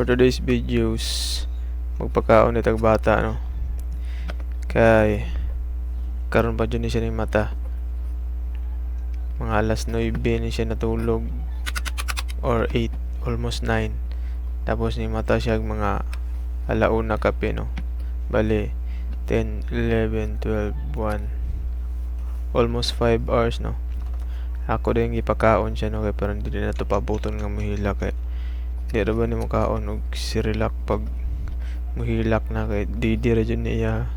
for today's videos. Magpakaon ni tagbata no? Kay karon pa dyan siya ni mata. Mga alas 9 ni siya natulog. Or 8 almost 9 tapos ni mata siya mga alauna kape no? Bali 10 11 12 1 almost 5 hours no? Ako din gipakaon siya no? Kay parang dili na to pabuton nga mohila kay di ra ba nimo kaon og sirilak pag mohilak na kay didi ra jud niya?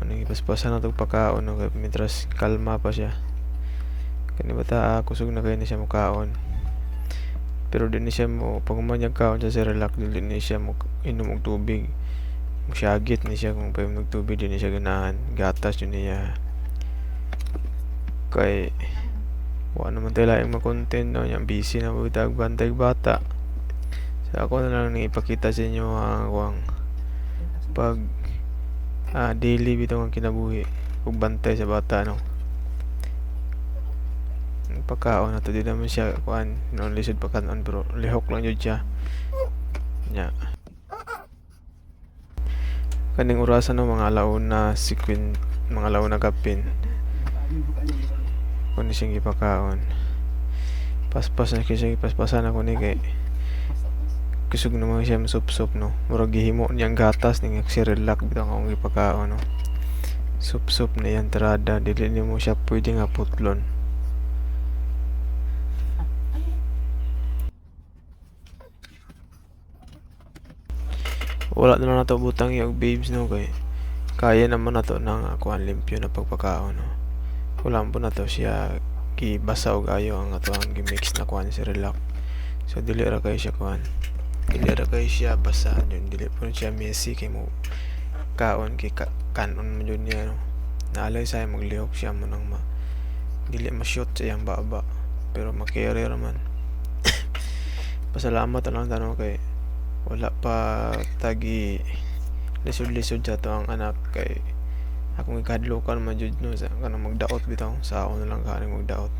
Ano gipaspasan na tog pakaon no? Kay mitras kalma pa siya. Kani bata ah, kusog na kay ni siya mukaon pero di ni siya mo pag umanyag kaon sa sirilak dili ni siya mo inom og tubig. Musyagit ni siya kung og tubig di ni siya ganahan. Gatas yun niya. Kay wa naman tayo laing makontent no? Yung busy na butag bantay bata. So ako na lang ipakita sa inyo ang ang pag ah, daily bitaw ang kinabuhi ug bantay sa bata no? Pagkaon na to di naman siya kuan no lisod pagkaon pero lihok lang yun siya. Nya. Kaning orasan no mga alauna sequin mga alauna kapin kung di siyang ipakaon. Paspas na siya paspasan ako ni kay kusog naman siya sup-sup no? Murag gihimo niyang gatas ning sirilak bitaw akong ipakaon no? Sup-sup na yan trada dili ni mo siya pwede nga putlon. Wala na nato butang yung babes no kay kaya naman nato nang kuan limpyo na pagpakaon no po na to. Siya gibasa og ayo ang ato ang gimix na kuan si relax. So dili ra kay siya kuan dili ra kay siya basa yun. Dili po siya messy kay mo kaon kay ka, kanon mo yun niya no? Naalay sa maglihok siya mo nang ma dili ma-shoot sa iyang baba. Pero makere raman pasalamat lang tanong kay wala pa tagi lisod-lisod sa to ang anak kay akong ikadlokan man jud no sa kanang magdaot bitaw. Sa ako na lang kaning magdaot.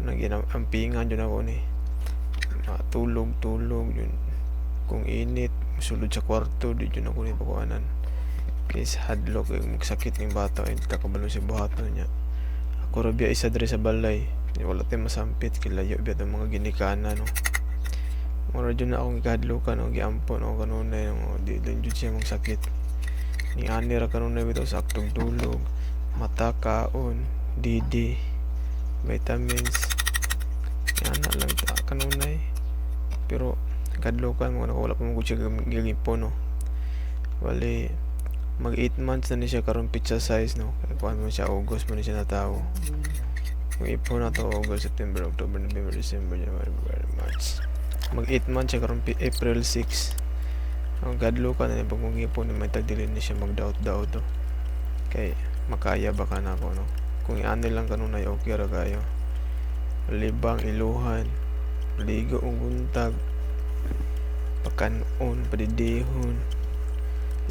Nang ginampingan jud ako ni. Tulog tulog yun kung init sulod sa kwarto di jud ako ni pakuanan kay sa hadlok kay magsakit ning bata ay takabalo si buhaton niya. Ako ra biya isa diri sa balay. Wala tay masampit kay layo biya tong mga ginikana no. Mura dyan na akong ikadlokan o giampon o kanunay no. Di din jud siya magsakit ni ani ra kanunay bitaw sa aktong tulog. Mata kaon didi vitamins. Yan na lang ta kanunay pero kadlokan mo na wala pa mo siya gagipon no wali mag 8 months na ni siya karon pizza size no? Kaya kuan mo siya August mo ni siya natawo. Mag ipon na to August September October November December January February March. Mag 8 months siya karon April 6 ang gadlo ka na pag mong ipon may tagdili ni siya magdaot-daot to kay makaya ba ka na ako no? Kung iano lang kanunay okay ra kayo. Libang iluhan ligo ug buntag pakanon padidihon.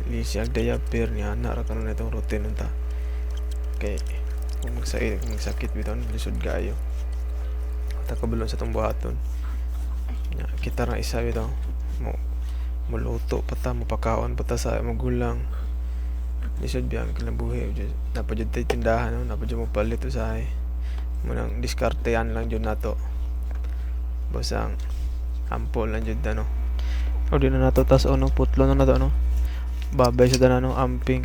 Ili siya diaper ni ana ra kanunay itong routine unta kay kung magsakit kung magsakit bitaw lisod kayo. Takabulon sa tong buhaton. Kita ra isa bitaw. Mo muluto pata mapakaon pata sa magulang. Lisod biyan kinabuhi napajud tay tindahan no? Napajud mo palit usahay. Mo nang diskartean lang jud nato. Basang ampol lang jud ano o di na nato tas ono putlo na nato no? Babay sa tanan no? Amping